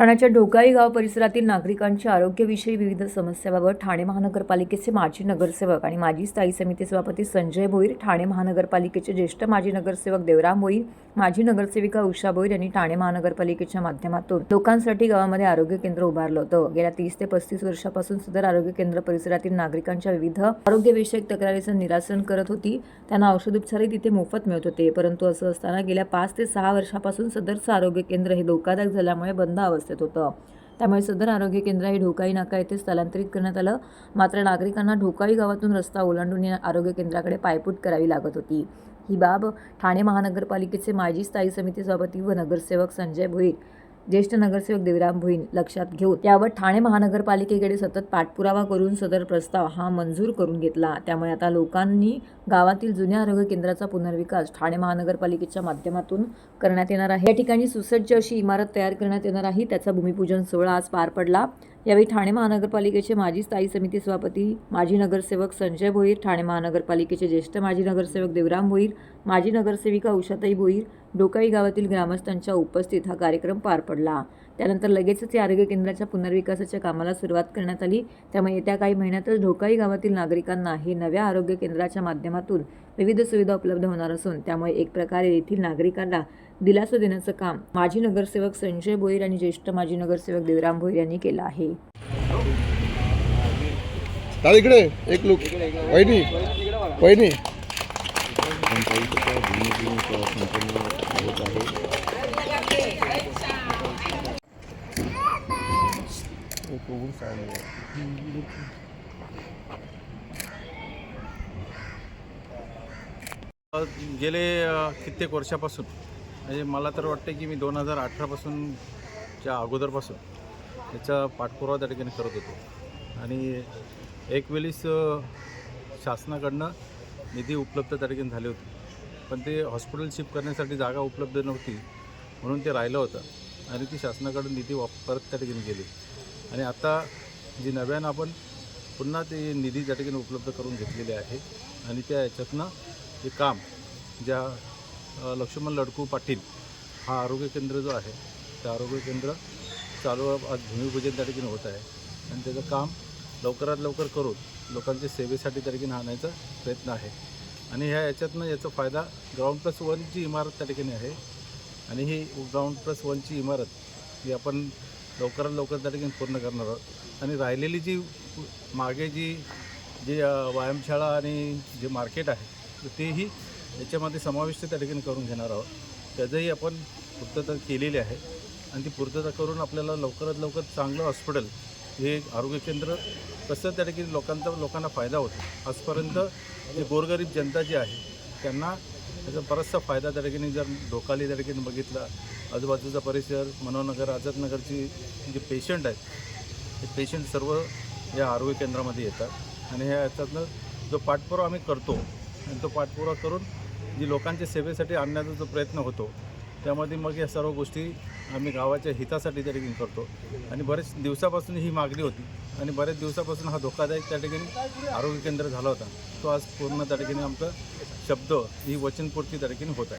ठाण्याच्या ढोकाई गाव परिसरातील नागरिकांच्या आरोग्यविषयी विविध समस्याबाबत ठाणे महानगरपालिकेचे माजी नगरसेवक आणि माजी स्थायी समिती सभापती संजय भोईर ठाणे महानगरपालिकेचे ज्येष्ठ माजी नगरसेवक देवराम भोईर माजी नगरसेविका उषा भोईर यांनी ठाणे महानगरपालिकेच्या माध्यमातून लोकांसाठी गावामध्ये आरोग्य केंद्र उभारलं होतं. गेल्या तीस ते पस्तीस वर्षापासून सदर आरोग्य केंद्र परिसरातील नागरिकांच्या विविध आरोग्यविषयक तक्रारीचं निरासन करत होती. त्यांना औषधोपचारही तिथे मोफत मिळत होते. परंतु असं असताना गेल्या पाच ते सहा वर्षापासून सदरचं आरोग्य केंद्र हे धोकादायक झाल्यामुळे बंद अवस्थेत होतं. त्यामुळे सदर आरोग्य केंद्र हे ढोकाई नाका येथे स्थलांतरित करण्यात आलं. मात्र नागरिकांना ढोकाई गावातून रस्ता ओलांडून या आरोग्य केंद्राकडे पायपूट करावी लागत होती. ही बाब ठाणे महानगरपालिकेचे माजी स्थायी समिती सभापती व नगरसेवक संजय भोईर ज्येष्ठ नगरसेवक देवराम भोईन लक्षात घेऊन यावर ठाणे महानगरपालिकेकडे सतत पाठपुरावा करून सदर प्रस्ताव हा मंजूर करून घेतला. त्यामुळे आता लोकांनी गावातील जुन्या आरोग्य केंद्राचा पुनर्विकास ठाणे महानगरपालिकेच्या माध्यमातून करण्यात येणार आहे. या ठिकाणी सुसज्ज अशी इमारत तयार करण्यात येणार आहे. त्याचा भूमिपूजन सोहळा आज पार पडला. यावेळी ठाणे महानगरपालिकेचे माजी स्थायी समिती सभापती माजी नगरसेवक संजय भोईर ठाणे महानगरपालिकेचे ज्येष्ठ माजी नगरसेवक देवराम भोईर माजी नगरसेविका उषाताई भोईर डोकाई गावातील ग्रामस्थांच्या उपस्थित हा कार्यक्रम पार पडला. त्यानंतर लगेचच या आरोग्य केंद्राच्या पुनर्विकासाच्या कामाला सुरुवात करण्यात आली. त्यामुळे येत्या काही महिन्यातच ढोकाई गावातील नागरिकांना हे नव्या आरोग्य केंद्राच्या माध्यमातून विविध सुविधा उपलब्ध होणार असून त्यामुळे एक प्रकारे येथील नागरिकांना दिलासा देण्याचं काम माजी नगरसेवक संजय भोईर आणि ज्येष्ठ माजी नगरसेवक देवराम भोईर यांनी केलं आहे. इकडे एक लुक वहिनी वहिनी. गेले कित्येक वर्षापासून. म्हणजे मला तर वाटते की मी दोन हजार अठरापासूनच्या अगोदरपासून याचा पाठपुरावा त्या ठिकाणी करत होतो. आणि एक वेळीस शासनाकडनं निधी उपलब्ध त्या ठिकाणी झाली होती. पण ते हॉस्पिटल शिफ्ट करण्यासाठी जागा उपलब्ध नव्हती म्हणून ते राहिलं होतं. आणि ती शासनाकडून निधी वाप परत त्या ठिकाणी गेली. आणि आता जी नव्यानं आपण पुन्हा ते निधी त्या ठिकाणी उपलब्ध करून घेतलेले आहे. आणि त्या याच्यातनं हे काम ज्या लक्ष्मण लडकू पाटील हा आरोग्य केंद्र जो आहे त्या आरोग्य केंद्र चालू आज भूमिपूजन त्या ठिकाणी होत आहे. आणि त्याचं काम लवकरात लवकर करून लोकांच्या सेवेसाठी त्या ठिकाणी आणायचा प्रयत्न आहे. आणि ह्या याच्यातनं याचा फायदा ग्राउंड प्लस वनची इमारत त्या ठिकाणी आहे. आणि ही ग्राउंड प्लस वनची इमारत ही आपण लवकरात लवकर त्या ठिकाणी पूर्ण करणार आहोत. आणि राहिलेली जी मागे जी जी व्यायामशाळा आणि जे मार्केट आहे तेही याच्यामध्ये समाविष्ट त्या ठिकाणी करून घेणार आहोत. त्याचंही आपण पूर्तता केलेली आहे. आणि ती पूर्तता करून आपल्याला लवकरात लवकर चांगलं हॉस्पिटल हे आरोग्य केंद्र कसं त्या ठिकाणी लोकांचा लोकांना फायदा होतो आजपर्यंत जे गोरगरीब जनता जी आहे त्यांना त्याचा बराचसा फायदा त्या ठिकाणी जर ढोकाली त्या ठिकाणी बघितला आजूबाजूचा परिसर मनोनगर आझादनगरची जे पेशंट आहेत ते पेशंट सर्व या आरोग्य केंद्रामध्ये येतात. आणि ह्या याच्यातनं जो पाठपुरावा आम्ही करतो आणि तो पाठपुरावा करून जी लोकांच्या सेवेसाठी आणण्याचा जो प्रयत्न होतो त्यामध्ये मग या सर्व गोष्टी आम्ही गावाच्या हितासाठी त्या ठिकाणी करतो. आणि बरेच दिवसापासून ही मागणी होती आणि बरेच दिवसापासून हा धोकादायक त्या ठिकाणी आरोग्य केंद्र झाला होता. तो आज पूर्ण त्या ठिकाणी आमचा शब्द ही वचनपूर्ती त्या ठिकाणी होत आहे.